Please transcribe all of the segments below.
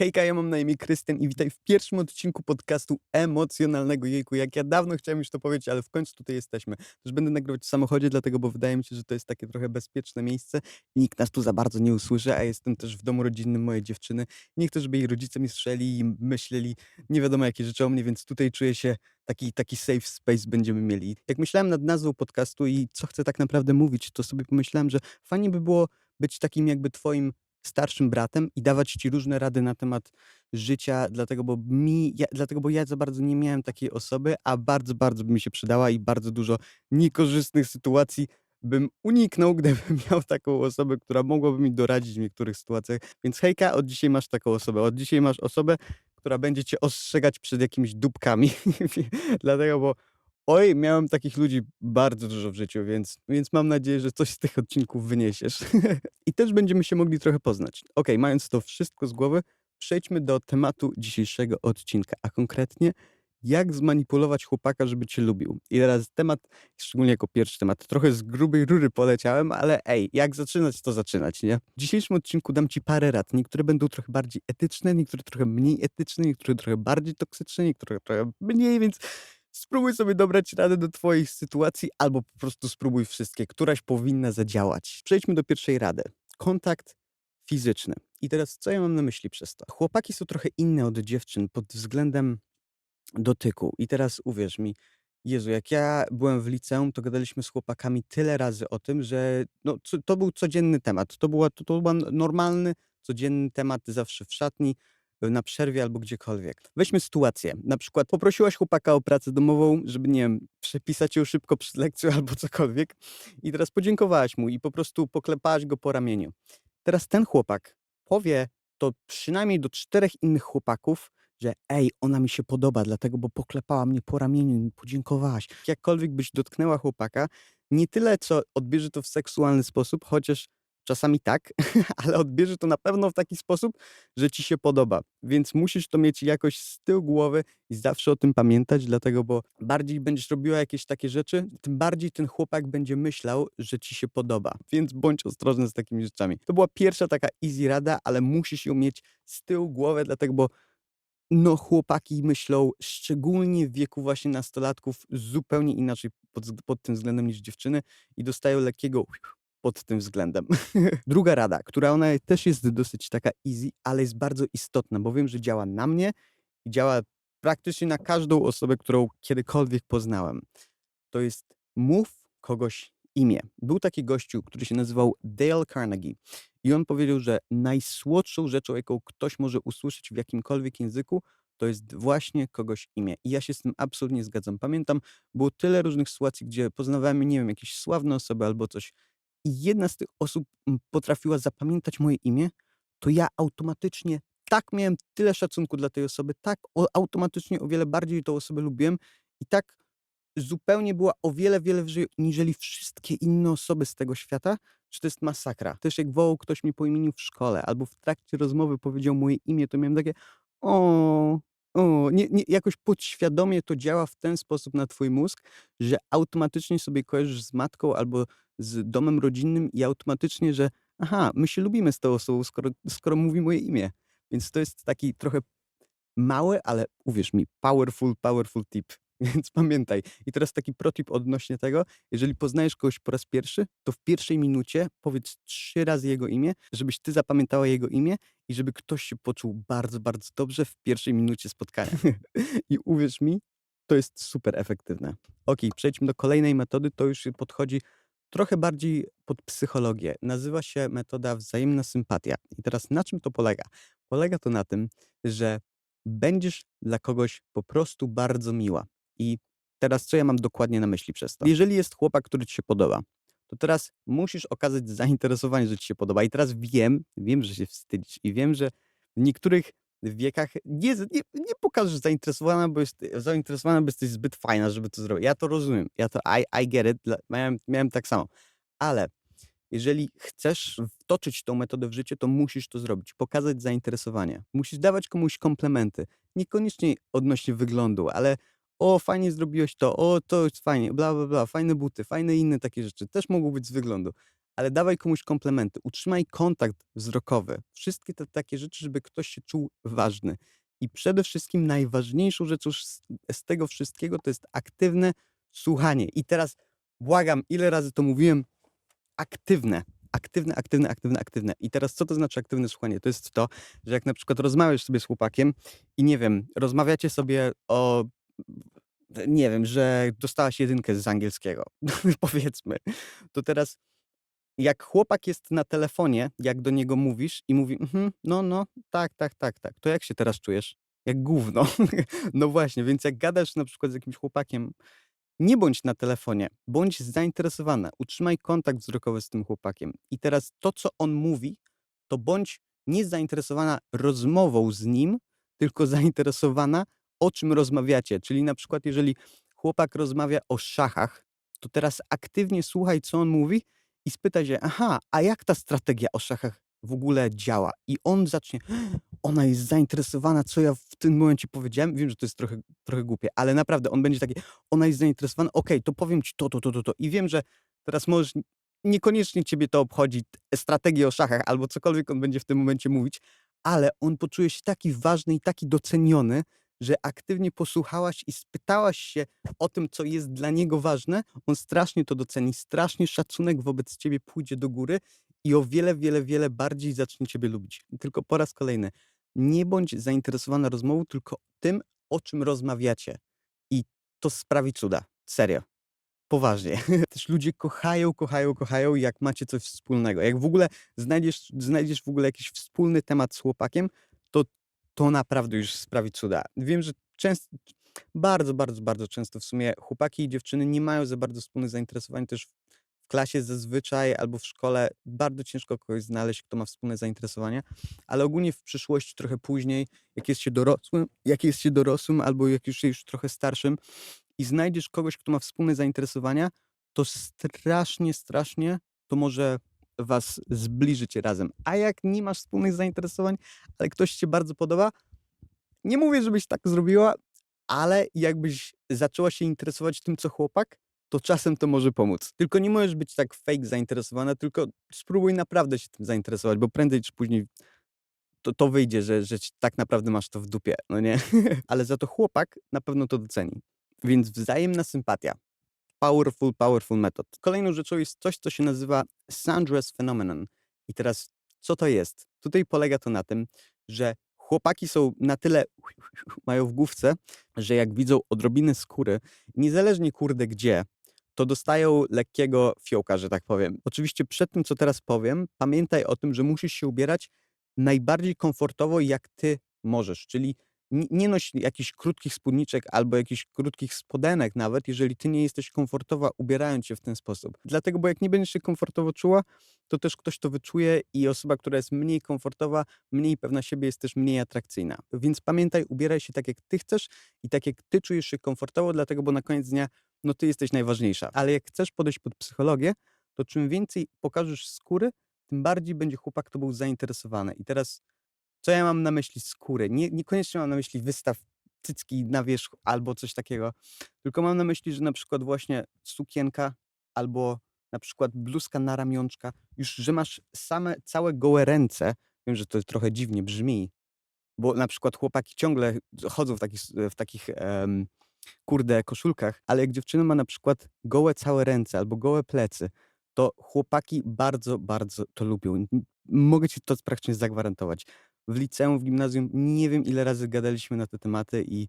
Hejka, ja mam na imię Krystian i witaj w pierwszym odcinku podcastu emocjonalnego. Jejku, jak ja dawno chciałem już to powiedzieć, ale w końcu tutaj jesteśmy. Też będę nagrywać w samochodzie, dlatego, bo wydaje mi się, że to jest takie trochę bezpieczne miejsce i nikt nas tu za bardzo nie usłyszy, a jestem też w domu rodzinnym mojej dziewczyny. Nie chcę, żeby jej rodzice mnie słyszeli i myśleli nie wiadomo jakie rzeczy o mnie, więc tutaj czuję się taki, taki safe space będziemy mieli. Jak myślałem nad nazwą podcastu i co chcę tak naprawdę mówić, to sobie pomyślałem, że fajnie by było być takim jakby twoim starszym bratem i dawać ci różne rady na temat życia, dlatego bo mi, ja, dlatego bo ja za bardzo nie miałem takiej osoby, a bardzo, bardzo by mi się przydała i bardzo dużo niekorzystnych sytuacji bym uniknął, gdybym miał taką osobę, która mogłaby mi doradzić w niektórych sytuacjach. Więc hejka, od dzisiaj masz taką osobę. Od dzisiaj masz osobę, która będzie cię ostrzegać przed jakimiś dupkami. dlatego, bo Oj, miałem takich ludzi bardzo dużo w życiu, więc, więc mam nadzieję, że coś z tych odcinków wyniesiesz. I też będziemy się mogli trochę poznać. Ok, mając to wszystko z głowy, przejdźmy do tematu dzisiejszego odcinka, a konkretnie jak zmanipulować chłopaka, żeby cię lubił. I teraz temat, szczególnie jako pierwszy temat, trochę z grubej rury poleciałem, ale ej, jak zaczynać, to zaczynać, nie? W dzisiejszym odcinku dam ci parę rad. Niektóre będą trochę bardziej etyczne, niektóre trochę mniej etyczne, niektóre trochę bardziej toksyczne, niektóre trochę mniej, więc Spróbuj sobie dobrać radę do Twoich sytuacji, albo po prostu spróbuj wszystkie. Któraś powinna zadziałać. Przejdźmy do pierwszej rady. Kontakt fizyczny. I teraz co ja mam na myśli przez to? Chłopaki są trochę inne od dziewczyn pod względem dotyku. I teraz uwierz mi, Jezu, jak ja byłem w liceum, to gadaliśmy z chłopakami tyle razy o tym, że no, to był codzienny temat. To, była, to, to był normalny, codzienny temat zawsze w szatni na przerwie albo gdziekolwiek. Weźmy sytuację. Na przykład poprosiłaś chłopaka o pracę domową, żeby, nie wiem, przepisać ją szybko przed lekcją albo cokolwiek i teraz podziękowałaś mu i po prostu poklepałaś go po ramieniu. Teraz ten chłopak powie to przynajmniej do czterech innych chłopaków, że ej, ona mi się podoba, dlatego, bo poklepała mnie po ramieniu i mi podziękowałaś. Jakkolwiek byś dotknęła chłopaka, nie tyle, co odbierze to w seksualny sposób, chociaż Czasami tak, ale odbierze to na pewno w taki sposób, że ci się podoba. Więc musisz to mieć jakoś z tyłu głowy i zawsze o tym pamiętać, dlatego, bo bardziej będziesz robiła jakieś takie rzeczy, tym bardziej ten chłopak będzie myślał, że ci się podoba. Więc bądź ostrożny z takimi rzeczami. To była pierwsza taka easy rada, ale musisz ją mieć z tyłu głowy, dlatego, bo no, chłopaki myślą, szczególnie w wieku właśnie nastolatków, zupełnie inaczej pod, pod tym względem niż dziewczyny i dostają lekkiego pod tym względem. Druga rada, która ona też jest dosyć taka easy, ale jest bardzo istotna, bo wiem, że działa na mnie i działa praktycznie na każdą osobę, którą kiedykolwiek poznałem. To jest mów kogoś imię. Był taki gościu, który się nazywał Dale Carnegie i on powiedział, że najsłodszą rzeczą, jaką ktoś może usłyszeć w jakimkolwiek języku, to jest właśnie kogoś imię. I ja się z tym absolutnie zgadzam. Pamiętam, było tyle różnych sytuacji, gdzie poznawałem, nie wiem, jakieś sławne osoby albo coś i jedna z tych osób potrafiła zapamiętać moje imię, to ja automatycznie tak miałem tyle szacunku dla tej osoby, tak automatycznie o wiele bardziej tą osobę lubiłem i tak zupełnie była o wiele, wiele wyżej niżeli wszystkie inne osoby z tego świata, że to jest masakra. Też jak wołał ktoś mi po imieniu w szkole albo w trakcie rozmowy powiedział moje imię, to miałem takie o, o, nie, nie, jakoś podświadomie to działa w ten sposób na twój mózg, że automatycznie sobie kojarzysz z matką albo z domem rodzinnym i automatycznie, że aha, my się lubimy z tą osobą, skoro, skoro mówi moje imię. Więc to jest taki trochę mały, ale uwierz mi, powerful, powerful tip. Więc pamiętaj. I teraz taki protip odnośnie tego. Jeżeli poznajesz kogoś po raz pierwszy, to w pierwszej minucie powiedz trzy razy jego imię, żebyś ty zapamiętała jego imię i żeby ktoś się poczuł bardzo, bardzo dobrze w pierwszej minucie spotkania. I uwierz mi, to jest super efektywne. Ok, przejdźmy do kolejnej metody. To już podchodzi trochę bardziej pod psychologię. Nazywa się metoda wzajemna sympatia. I teraz na czym to polega? Polega to na tym, że będziesz dla kogoś po prostu bardzo miła. I teraz co ja mam dokładnie na myśli przez to? Jeżeli jest chłopak, który ci się podoba, to teraz musisz okazać zainteresowanie, że ci się podoba. I teraz wiem, wiem, że się wstydzisz i wiem, że w niektórych wiekach nie, nie, nie pokażesz zainteresowana, bo jest, zainteresowana, bo jesteś zbyt fajna, żeby to zrobić. Ja to rozumiem. Ja to I, I get it. Miałem, miałem tak samo. Ale jeżeli chcesz wtoczyć tą metodę w życie, to musisz to zrobić. Pokazać zainteresowanie. Musisz dawać komuś komplementy. Niekoniecznie odnośnie wyglądu, ale o, fajnie zrobiłeś to, o, to jest fajnie, bla, bla, bla, fajne buty, fajne inne takie rzeczy. Też mogą być z wyglądu. ale dawaj komuś komplementy, utrzymaj kontakt wzrokowy. Wszystkie te takie rzeczy, żeby ktoś się czuł ważny. I przede wszystkim najważniejszą rzeczą z, z tego wszystkiego to jest aktywne słuchanie. I teraz błagam, ile razy to mówiłem? Aktywne. Aktywne, aktywne, aktywne, aktywne. I teraz co to znaczy aktywne słuchanie? To jest to, że jak na przykład rozmawiasz sobie z chłopakiem i nie wiem, rozmawiacie sobie o nie wiem, że dostałaś jedynkę z angielskiego, powiedzmy, to teraz jak chłopak jest na telefonie, jak do niego mówisz i mówi, mhm, no, no, tak, tak, tak, tak, to jak się teraz czujesz? Jak gówno. No właśnie, więc jak gadasz na przykład z jakimś chłopakiem, nie bądź na telefonie, bądź zainteresowana, utrzymaj kontakt wzrokowy z tym chłopakiem. I teraz to, co on mówi, to bądź nie zainteresowana rozmową z nim, tylko zainteresowana, o czym rozmawiacie. Czyli na przykład, jeżeli chłopak rozmawia o szachach, to teraz aktywnie słuchaj, co on mówi i spytaj się, aha, a jak ta strategia o szachach w ogóle działa? I on zacznie, ona jest zainteresowana, co ja w tym momencie powiedziałem. Wiem, że to jest trochę, trochę głupie, ale naprawdę on będzie taki, ona jest zainteresowana, okej, to powiem ci to, to, to, to, to. I wiem, że teraz możesz, niekoniecznie ciebie to obchodzi, t- strategię o szachach albo cokolwiek on będzie w tym momencie mówić, ale on poczuje się taki ważny i taki doceniony, że aktywnie posłuchałaś i spytałaś się o tym, co jest dla niego ważne, on strasznie to doceni, strasznie szacunek wobec ciebie pójdzie do góry i o wiele, wiele, wiele bardziej zacznie ciebie lubić. Tylko po raz kolejny, nie bądź zainteresowana rozmową, tylko tym, o czym rozmawiacie. I to sprawi cuda. Serio. Poważnie. Też ludzie kochają, kochają, kochają, jak macie coś wspólnego. Jak w ogóle znajdziesz, znajdziesz w ogóle jakiś wspólny temat z chłopakiem, to to naprawdę już sprawi cuda. Wiem, że często, bardzo, bardzo, bardzo często w sumie chłopaki i dziewczyny nie mają za bardzo wspólnych zainteresowań też w klasie zazwyczaj albo w szkole bardzo ciężko kogoś znaleźć, kto ma wspólne zainteresowania, ale ogólnie w przyszłości, trochę później, jak jest się dorosłym, jak jest się dorosłym albo jak już już trochę starszym i znajdziesz kogoś, kto ma wspólne zainteresowania, to strasznie, strasznie to może was zbliżyć razem. A jak nie masz wspólnych zainteresowań, ale ktoś ci bardzo podoba, nie mówię, żebyś tak zrobiła, ale jakbyś zaczęła się interesować tym, co chłopak, to czasem to może pomóc. Tylko nie możesz być tak fake zainteresowana, tylko spróbuj naprawdę się tym zainteresować, bo prędzej czy później to, to wyjdzie, że, że tak naprawdę masz to w dupie, no nie? Ale za to chłopak na pewno to doceni. Więc wzajemna sympatia. Powerful, powerful method. Kolejną rzeczą jest coś, co się nazywa Sandra's Phenomenon. I teraz, co to jest? Tutaj polega to na tym, że chłopaki są na tyle, mają w główce, że jak widzą odrobinę skóry, niezależnie kurde gdzie, to dostają lekkiego fiołka, że tak powiem. Oczywiście przed tym, co teraz powiem, pamiętaj o tym, że musisz się ubierać najbardziej komfortowo, jak ty możesz. Czyli nie, noś jakichś krótkich spódniczek albo jakichś krótkich spodenek nawet, jeżeli ty nie jesteś komfortowa ubierając się w ten sposób. Dlatego, bo jak nie będziesz się komfortowo czuła, to też ktoś to wyczuje i osoba, która jest mniej komfortowa, mniej pewna siebie jest też mniej atrakcyjna. Więc pamiętaj, ubieraj się tak, jak ty chcesz i tak, jak ty czujesz się komfortowo, dlatego, bo na koniec dnia, no ty jesteś najważniejsza. Ale jak chcesz podejść pod psychologię, to czym więcej pokażesz skóry, tym bardziej będzie chłopak to był zainteresowany. I teraz, co ja mam na myśli skóry? Nie, niekoniecznie mam na myśli wystaw cycki na wierzch albo coś takiego, tylko mam na myśli, że na przykład właśnie sukienka albo na przykład bluzka na ramionczka, już, że masz same, całe gołe ręce, wiem, że to trochę dziwnie brzmi, bo na przykład chłopaki ciągle chodzą w takich, w takich em, kurde koszulkach, ale jak dziewczyna ma na przykład gołe całe ręce albo gołe plecy, to chłopaki bardzo, bardzo to lubią. Mogę ci to praktycznie zagwarantować. W liceum, w gimnazjum nie wiem ile razy gadaliśmy na te tematy i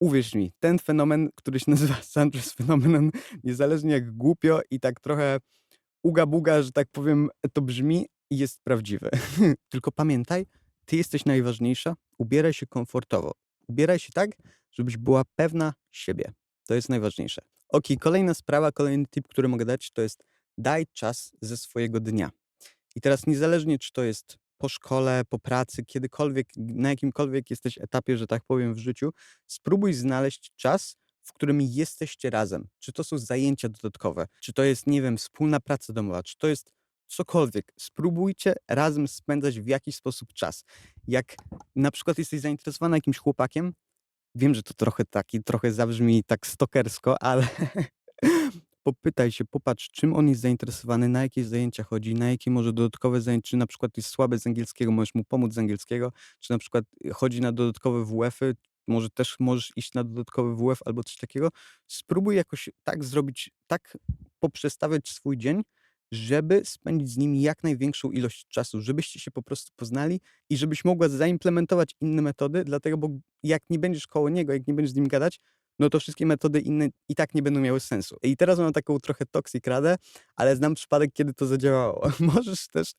uwierz mi, ten fenomen, który się nazywa Sanchez fenomenon, niezależnie jak głupio i tak trochę uga buga, że tak powiem, to brzmi, jest prawdziwy. Tylko pamiętaj, ty jesteś najważniejsza, ubieraj się komfortowo. Ubieraj się tak, żebyś była pewna siebie. To jest najważniejsze. Ok, kolejna sprawa, kolejny tip, który mogę dać, to jest daj czas ze swojego dnia. I teraz niezależnie, czy to jest po szkole, po pracy, kiedykolwiek, na jakimkolwiek jesteś etapie, że tak powiem, w życiu, spróbuj znaleźć czas, w którym jesteście razem. Czy to są zajęcia dodatkowe, czy to jest, nie wiem, wspólna praca domowa, czy to jest cokolwiek. Spróbujcie razem spędzać w jakiś sposób czas. Jak na przykład jesteś zainteresowana jakimś chłopakiem, wiem, że to trochę taki, trochę zabrzmi tak stokersko, ale popytaj się, popatrz, czym on jest zainteresowany, na jakie zajęcia chodzi, na jakie może dodatkowe zajęcia, czy na przykład jest słaby z angielskiego, możesz mu pomóc z angielskiego, czy na przykład y, chodzi na dodatkowe WF-y, może też możesz iść na dodatkowy WF albo coś takiego. Spróbuj jakoś tak zrobić, tak poprzestawiać swój dzień, żeby spędzić z nim jak największą ilość czasu, żebyście się po prostu poznali i żebyś mogła zaimplementować inne metody, dlatego, bo jak nie będziesz koło niego, jak nie będziesz z nim gadać, no to wszystkie metody inne i tak nie będą miały sensu. I teraz mam taką trochę toxic radę, ale znam przypadek, kiedy to zadziałało. Możesz też,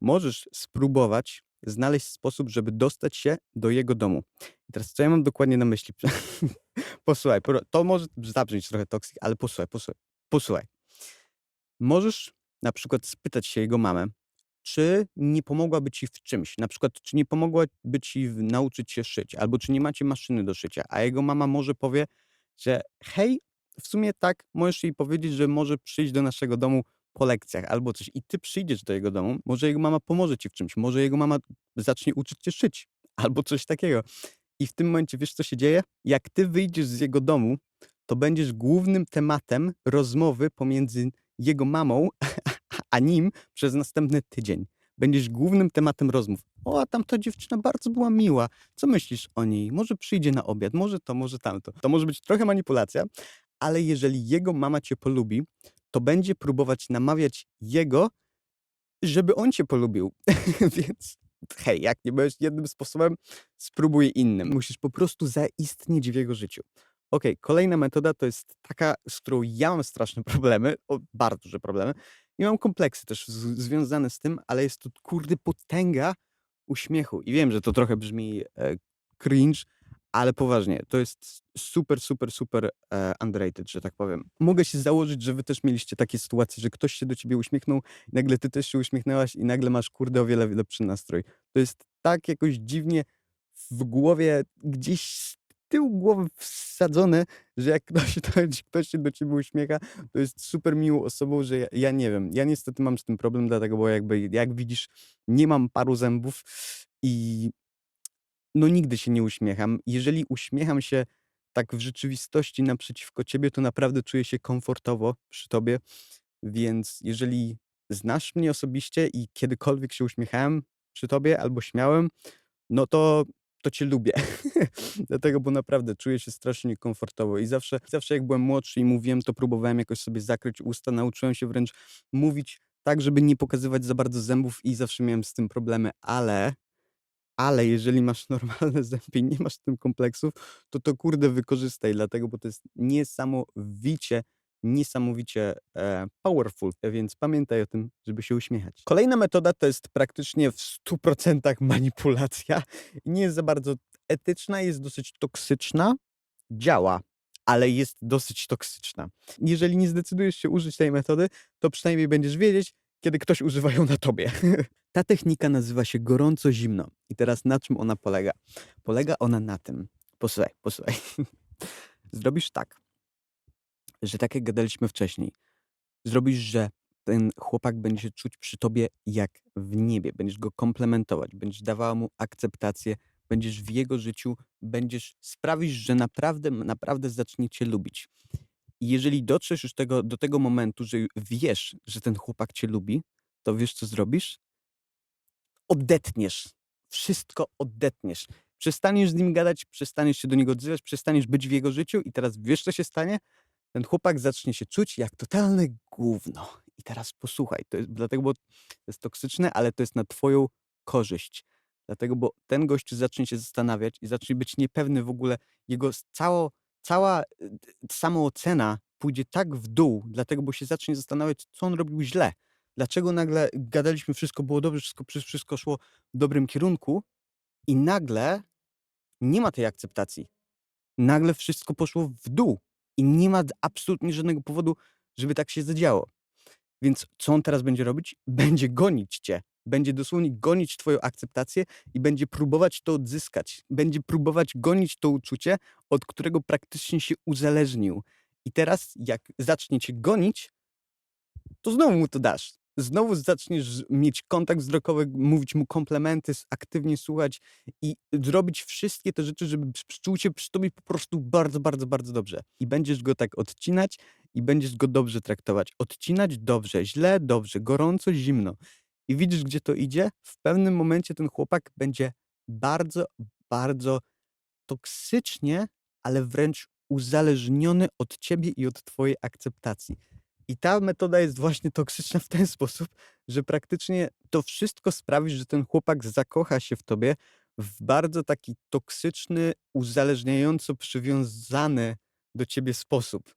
możesz spróbować znaleźć sposób, żeby dostać się do jego domu. I teraz co ja mam dokładnie na myśli? Posłuchaj, to może zabrzmieć trochę toxic, ale posłuchaj, posłuchaj, posłuchaj. Możesz na przykład spytać się jego mamę, czy nie pomogłaby ci w czymś, na przykład czy nie pomogłaby ci nauczyć się szyć, albo czy nie macie maszyny do szycia, a jego mama może powie, że hej, w sumie tak, możesz jej powiedzieć, że może przyjść do naszego domu po lekcjach albo coś i ty przyjdziesz do jego domu, może jego mama pomoże ci w czymś, może jego mama zacznie uczyć cię szyć albo coś takiego. I w tym momencie wiesz, co się dzieje? Jak ty wyjdziesz z jego domu, to będziesz głównym tematem rozmowy pomiędzy jego mamą a nim przez następny tydzień. Będziesz głównym tematem rozmów. O, a tamta dziewczyna bardzo była miła. Co myślisz o niej? Może przyjdzie na obiad, może to, może tamto. To może być trochę manipulacja, ale jeżeli jego mama cię polubi, to będzie próbować namawiać jego, żeby on cię polubił. Więc hej, jak nie będziesz jednym sposobem, spróbuj innym. Musisz po prostu zaistnieć w jego życiu. Okej, kolejna metoda to jest taka, z którą ja mam straszne problemy, o, bardzo duże problemy. I mam kompleksy też związane z tym, ale jest to kurde potęga uśmiechu. I wiem, że to trochę brzmi e, cringe, ale poważnie, to jest super, super, super e, underrated, że tak powiem. Mogę się założyć, że wy też mieliście takie sytuacje, że ktoś się do ciebie uśmiechnął, nagle ty też się uśmiechnęłaś i nagle masz kurde o wiele lepszy nastrój. To jest tak jakoś dziwnie w głowie, gdzieś z tyłu głowy wsadzone, że jak ktoś, ktoś się do ciebie uśmiecha, to jest super miłą osobą, że ja, ja nie wiem. Ja niestety mam z tym problem, dlatego, bo jakby, jak widzisz, nie mam paru zębów i no nigdy się nie uśmiecham. Jeżeli uśmiecham się tak w rzeczywistości naprzeciwko ciebie, to naprawdę czuję się komfortowo przy tobie. Więc jeżeli znasz mnie osobiście i kiedykolwiek się uśmiechałem przy tobie albo śmiałem, no to, to cię lubię. Dlatego, bo naprawdę czuję się strasznie komfortowo i zawsze, zawsze jak byłem młodszy i mówiłem, to próbowałem jakoś sobie zakryć usta. Nauczyłem się wręcz mówić tak, żeby nie pokazywać za bardzo zębów i zawsze miałem z tym problemy, ale ale jeżeli masz normalne zęby i nie masz z tym kompleksów, to to kurde wykorzystaj, dlatego, bo to jest niesamowicie, niesamowicie e, powerful, więc pamiętaj o tym, żeby się uśmiechać. Kolejna metoda to jest praktycznie w 100% manipulacja. Nie jest za bardzo etyczna, jest dosyć toksyczna, działa, ale jest dosyć toksyczna. Jeżeli nie zdecydujesz się użyć tej metody, to przynajmniej będziesz wiedzieć, kiedy ktoś używa ją na tobie. Ta technika nazywa się gorąco-zimno. I teraz na czym ona polega? Polega ona na tym, posłuchaj, posłuchaj. Zrobisz tak, że tak jak gadaliśmy wcześniej, zrobisz, że ten chłopak będzie się czuć przy tobie jak w niebie. Będziesz go komplementować, będziesz dawała mu akceptację, będziesz w jego życiu, będziesz sprawisz, że naprawdę, naprawdę zacznie cię lubić. I jeżeli dotrzesz już tego, do tego momentu, że wiesz, że ten chłopak cię lubi, to wiesz, co zrobisz? Odetniesz. Wszystko odetniesz. Przestaniesz z nim gadać, przestaniesz się do niego odzywać, przestaniesz być w jego życiu i teraz wiesz, co się stanie? Ten chłopak zacznie się czuć jak totalne gówno. I teraz posłuchaj, to jest, dlatego, bo to jest toksyczne, ale to jest na twoją korzyść. Dlatego, bo ten gościu zacznie się zastanawiać i zacznie być niepewny w ogóle, jego cało, cała d- samoocena pójdzie tak w dół, dlatego, bo się zacznie zastanawiać, co on robił źle. Dlaczego nagle gadaliśmy, wszystko było dobrze, wszystko wszystko szło w dobrym kierunku i nagle nie ma tej akceptacji. Nagle wszystko poszło w dół i nie ma absolutnie żadnego powodu, żeby tak się zadziało. Więc co on teraz będzie robić? Będzie gonić cię. Będzie dosłownie gonić twoją akceptację i będzie próbować to odzyskać. Będzie próbować gonić to uczucie, od którego praktycznie się uzależnił. I teraz, jak zacznie cię gonić, to znowu mu to dasz. Znowu zaczniesz mieć kontakt wzrokowy, mówić mu komplementy, aktywnie słuchać i zrobić wszystkie te rzeczy, żeby czuł się przy tobie po prostu bardzo, bardzo, bardzo dobrze. I będziesz go tak odcinać i będziesz go dobrze traktować. Odcinać dobrze, źle dobrze, gorąco zimno. I widzisz, gdzie to idzie? W pewnym momencie ten chłopak będzie bardzo, bardzo toksycznie, ale wręcz uzależniony od ciebie i od twojej akceptacji. I ta metoda jest właśnie toksyczna w ten sposób, że praktycznie to wszystko sprawi, że ten chłopak zakocha się w tobie w bardzo taki toksyczny, uzależniająco przywiązany do ciebie sposób.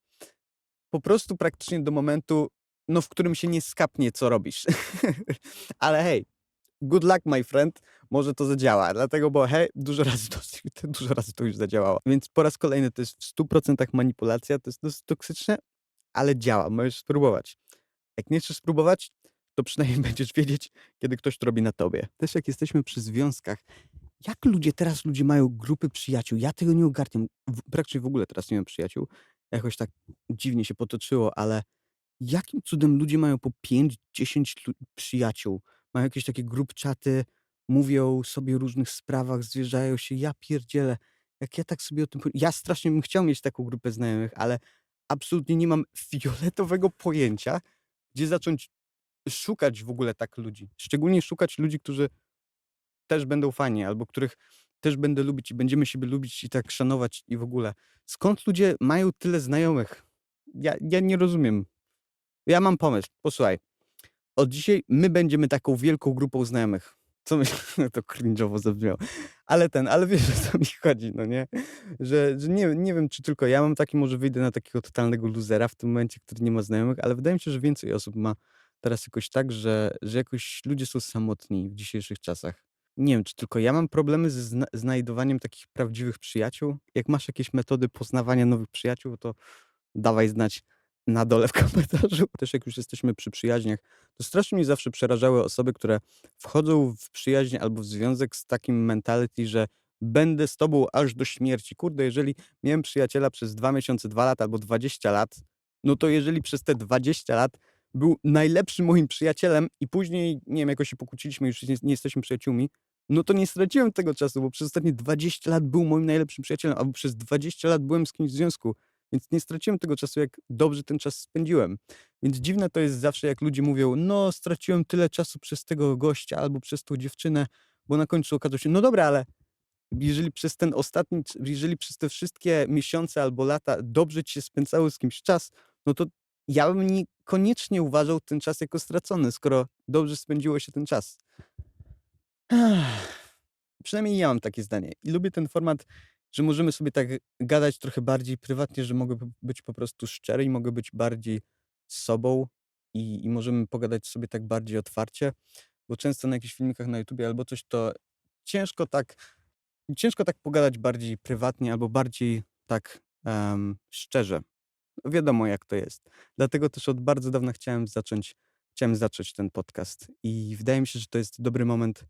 Po prostu praktycznie do momentu, no, w którym się nie skapnie, co robisz. Ale hej, good luck my friend, może to zadziała. Dlatego, bo hej, dużo razy to dużo razy to już zadziałało. Więc po raz kolejny to jest w 100% manipulacja, to jest dosyć toksyczne, ale działa, możesz spróbować. Jak nie chcesz spróbować, to przynajmniej będziesz wiedzieć, kiedy ktoś to robi na tobie. Też jak jesteśmy przy związkach, jak ludzie teraz ludzie mają grupy przyjaciół? Ja tego nie ogarniam. Praktycznie w ogóle teraz nie mam przyjaciół. Jakoś tak dziwnie się potoczyło, ale jakim cudem ludzie mają po 5-10 lu przyjaciół? Mają jakieś takie grupczaty, mówią sobie o różnych sprawach, zwierzają się. Ja pierdzielę, jak ja tak sobie o tym ja strasznie bym chciał mieć taką grupę znajomych, ale absolutnie nie mam fioletowego pojęcia, gdzie zacząć szukać w ogóle tak ludzi. Szczególnie szukać ludzi, którzy też będą fajni, albo których też będę lubić i będziemy siebie lubić i tak szanować i w ogóle. Skąd ludzie mają tyle znajomych? Ja ja nie rozumiem. Ja mam pomysł, posłuchaj. Od dzisiaj my będziemy taką wielką grupą znajomych. Co myślisz? To cringe'owo zabrzmiało. Ale ten, ale wiesz, o co mi chodzi, no nie? Że że nie nie wiem, czy tylko ja mam taki, może wyjdę na takiego totalnego luzera w tym momencie, który nie ma znajomych, ale wydaje mi się, że więcej osób ma teraz jakoś tak, że że jakoś ludzie są samotni w dzisiejszych czasach. Nie wiem, czy tylko ja mam problemy ze zna znajdowaniem takich prawdziwych przyjaciół? Jak masz jakieś metody poznawania nowych przyjaciół, to dawaj znać na dole w komentarzu. Też jak już jesteśmy przy przyjaźniach, to strasznie mnie zawsze przerażały osoby, które wchodzą w przyjaźń albo w związek z takim mentality, że będę z tobą aż do śmierci. Kurde, jeżeli miałem przyjaciela przez 2 miesiące, 2 lata albo 20 lat, no to jeżeli przez te 20 lat był najlepszym moim przyjacielem i później, nie wiem, jakoś się pokłóciliśmy, już nie nie jesteśmy przyjaciółmi, no to nie straciłem tego czasu, bo przez ostatnie 20 lat był moim najlepszym przyjacielem, albo przez 20 lat byłem z kimś w związku, więc nie straciłem tego czasu, jak dobrze ten czas spędziłem. Więc dziwne to jest zawsze, jak ludzie mówią: "No, straciłem tyle czasu przez tego gościa albo przez tą dziewczynę", bo na końcu okazało się no dobra, ale jeżeli przez ten ostatni jeżeli przez te wszystkie miesiące albo lata dobrze ci się spędzało z kimś czas, no to ja bym niekoniecznie uważał ten czas jako stracony, skoro dobrze spędziło się ten czas. Przynajmniej ja mam takie zdanie i lubię ten format, że możemy sobie tak gadać trochę bardziej prywatnie, że mogę być po prostu szczery i mogę być bardziej sobą i i możemy pogadać sobie tak bardziej otwarcie, bo często na jakichś filmikach na YouTubie albo coś, to ciężko tak ciężko tak pogadać bardziej prywatnie albo bardziej tak, em, szczerze. Wiadomo, jak to jest. Dlatego też od bardzo dawna chciałem zacząć chciałem zacząć ten podcast i wydaje mi się, że to jest dobry moment,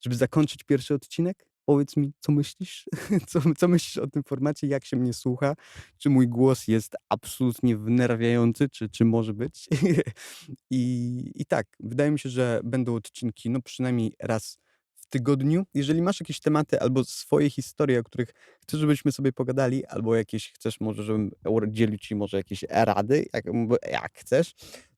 żeby zakończyć pierwszy odcinek. Powiedz mi, co myślisz? Co co myślisz o tym formacie? Jak się mnie słucha? Czy mój głos jest absolutnie wnerwiający, czy czy może być? I i tak, wydaje mi się, że będą odcinki, no przynajmniej raz w tygodniu. Jeżeli masz jakieś tematy albo swoje historie, o których chcesz, żebyśmy sobie pogadali, albo jakieś chcesz może, żebym udzielił ci może jakieś rady, jak jak chcesz,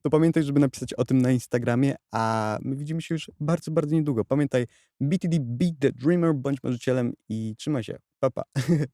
to pamiętaj, żeby napisać o tym na Instagramie, a my widzimy się już bardzo, bardzo niedługo. Pamiętaj BTD Beat the Dreamer, bądź marzycielem i trzymaj się. Pa, pa.